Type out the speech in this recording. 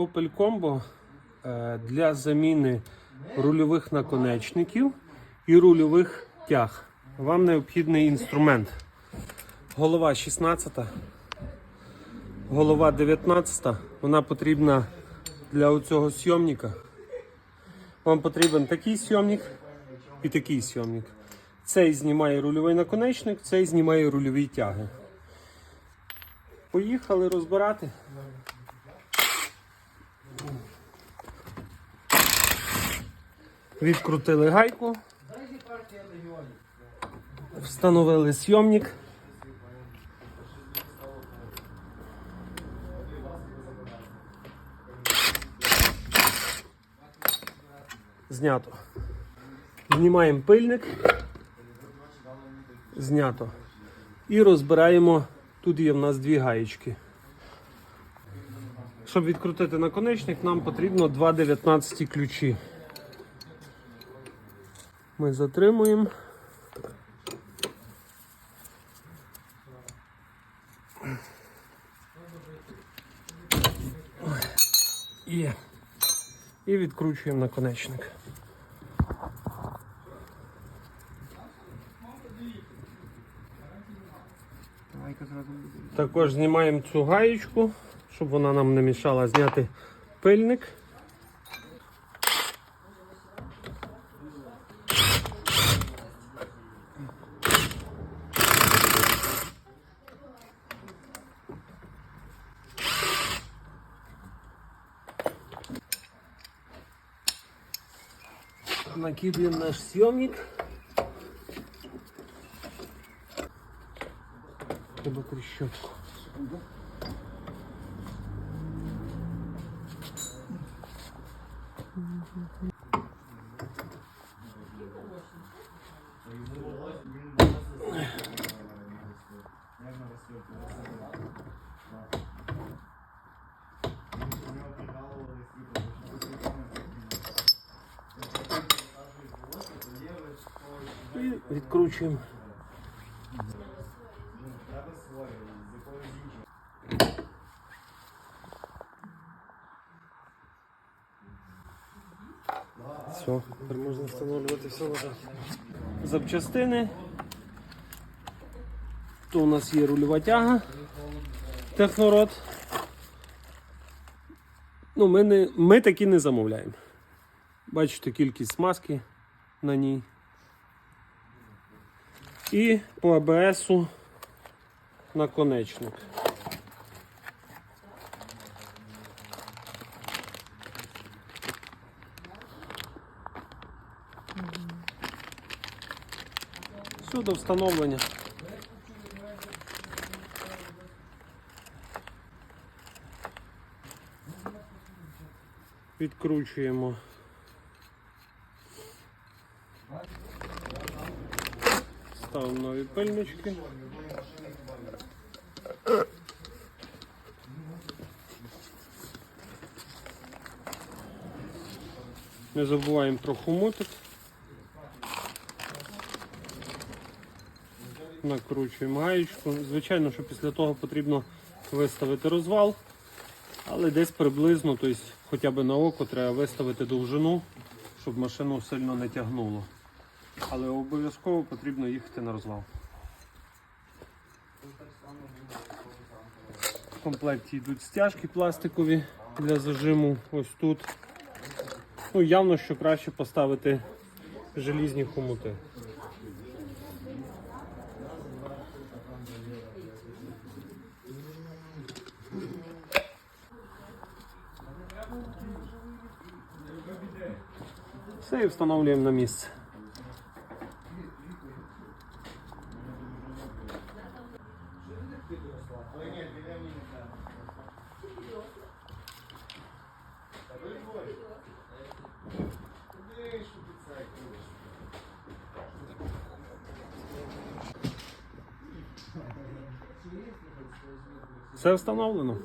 Opel Combo е, для заміни рульових наконечників і рульових тяг. Вам необхідний інструмент. Голова 16, голова 19. Вона потрібна для цього сйомника. Вам потрібен такий сйомник і такий сйомник. Цей знімає рульовий наконечник, цей знімає рульові тяги. Поїхали розбирати. Відкрутили гайку. Встановили сйомник. Знято. Знімаємо пильник. Знято. І розбираємо. Тут є в нас дві гаєчки. Щоб відкрутити наконечник, нам потрібно 2,19 ключі. Ми затримуємо. І, і відкручуємо наконечник. Також знімаємо цю гаєчку, щоб вона нам не мішала зняти пильник. Накидываем наш съемник. Треба трещотку. І відкручуємо. Все, тепер можна встановлювати все назад. Запчастини. То у нас є рульова тяга. Технород. Ну, ми, не, ми такі не замовляємо. Бачите кількість смазки на ній. І по АБСу наконечник. Все до встановлення. Відкручуємо. Ставимо нові пильнички. Не забуваємо про хомутик. Накручуємо гаєчку. Звичайно, що після того потрібно виставити розвал, але десь приблизно, тобто хоча б на око треба виставити довжину, щоб машину сильно не тягнуло. Але обов'язково потрібно їхати на розвал. В комплекті йдуть стяжки пластикові для зажиму ось тут. Ну, явно, що краще поставити желізні хомути. Все і встановлюємо на місце. Все встановлено.